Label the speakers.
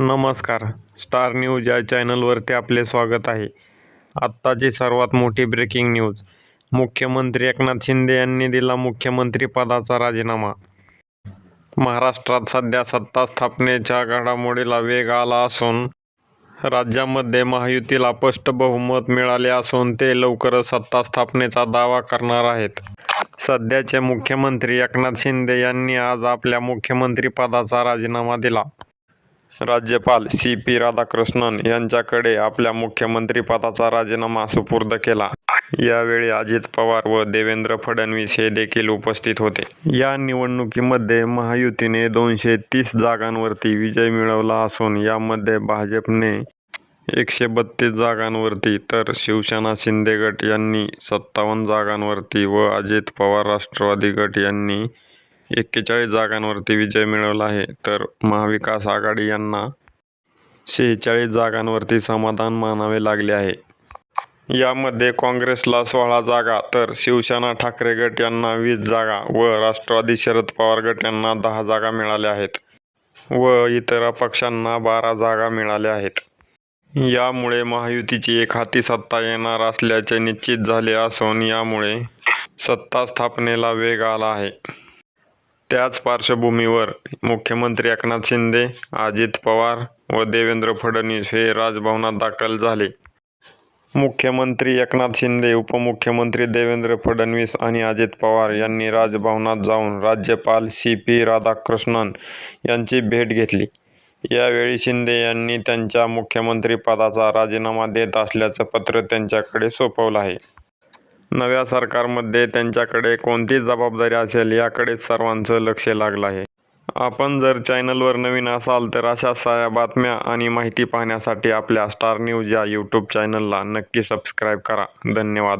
Speaker 1: नमस्कार. Star news या चॅनलवरती आपले स्वागत आहे. आत्ताची सर्वात मोठी ब्रेकिंग न्यूज. मुख्यमंत्री एकनाथ शिंदे यांनी दिला मुख्यमंत्रीपदाचा राजीनामा. महाराष्ट्रात सध्या सत्ता स्थापनेच्या घडामोडीला वेग आला असून राज्यामध्ये महायुतीला स्पष्ट बहुमत मिळाले असून ते लवकरच सत्ता स्थापनेचा दावा करणार आहेत. सध्याचे मुख्यमंत्री एकनाथ शिंदे यांनी आज आपल्या मुख्यमंत्रीपदाचा राजीनामा दिला. राज्यपाल सी पी राधाकृष्णन यांच्याकडे आपल्या मुख्यमंत्रीपदाचा राजीनामा सुपूर्द केला. यावेळी अजित पवार व देवेंद्र फडणवीस हे देखील उपस्थित होते. या निवडणुकीमध्ये महायुतीने दोनशे तीस जागांवरती विजय मिळवला असून यामध्ये भाजपने एकशे बत्तीस जागांवरती तर शिवसेना शिंदे गट यांनी सत्तावन्न जागांवरती व अजित पवार राष्ट्रवादी गट यांनी एक्केचाळीस जागांवरती विजय मिळवला आहे. तर महाविकास आघाडी यांना शेहेचाळीस जागांवरती समाधान मानावे लागले आहे. यामध्ये काँग्रेसला सोळा जागा तर शिवसेना ठाकरे गट यांना वीस जागा व राष्ट्रवादी शरद पवार गट यांना दहा जागा मिळाल्या आहेत व इतर पक्षांना बारा जागा मिळाल्या आहेत. यामुळे महायुतीची एक हाती सत्ता येणार असल्याचे निश्चित झाले असून यामुळे सत्ता स्थापनेला वेग आला आहे. त्याच पार्श्वभूमीवर मुख्यमंत्री एकनाथ शिंदे अजित पवार व देवेंद्र फडणवीस हे राजभवनात दाखल झाले. मुख्यमंत्री एकनाथ शिंदे उपमुख्यमंत्री देवेंद्र फडणवीस आणि अजित पवार यांनी राजभवनात जाऊन राज्यपाल सी पी राधाकृष्णन यांची भेट घेतली. यावेळी शिंदे यांनी त्यांच्या मुख्यमंत्रीपदाचा राजीनामा देत असल्याचं पत्र त्यांच्याकडे सोपवलं आहे. नव्या सरकारमध्ये त्यांच्याकडे कोणती जबाबदारी असेल याकडेच सर्वांचं लक्ष लागलं आहे. आपण जर चॅनलवर नवीन असाल तर अशा साऱ्या बातम्या आणि माहिती पाहण्यासाठी आपल्या स्टार न्यूज या यूट्यूब चॅनलला नक्की सबस्क्राईब करा. धन्यवाद.